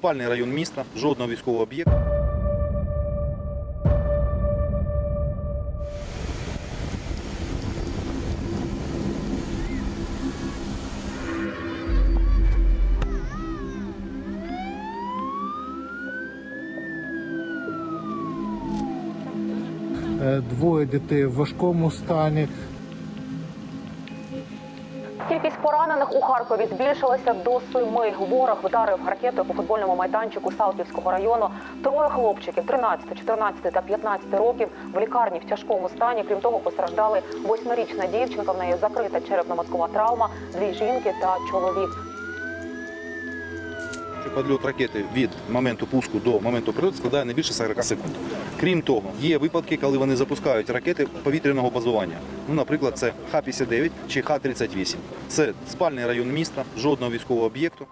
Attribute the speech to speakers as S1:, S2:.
S1: Спальний район міста, жодного військового об'єкту.
S2: Е, Двоє дітей в важкому стані.
S3: Кількість поранених у Харкові збільшилася до семи. Ворог вдарив ракетою по футбольному майданчику Салтівського району. Троє хлопчиків 13, 14 та 15 років в лікарні в тяжкому стані. Крім того, постраждали восьмирічна дівчинка. В неї закрита черепно-мозкова травма, дві жінки та чоловік.
S1: Що Підльот ракети від моменту пуску до моменту прильоту складає не більше 40 секунд. Крім того, є випадки, коли вони запускають ракети повітряного базування. Ну, наприклад, це Х-59 чи Х-38. Це спальний район міста, жодного військового об'єкту.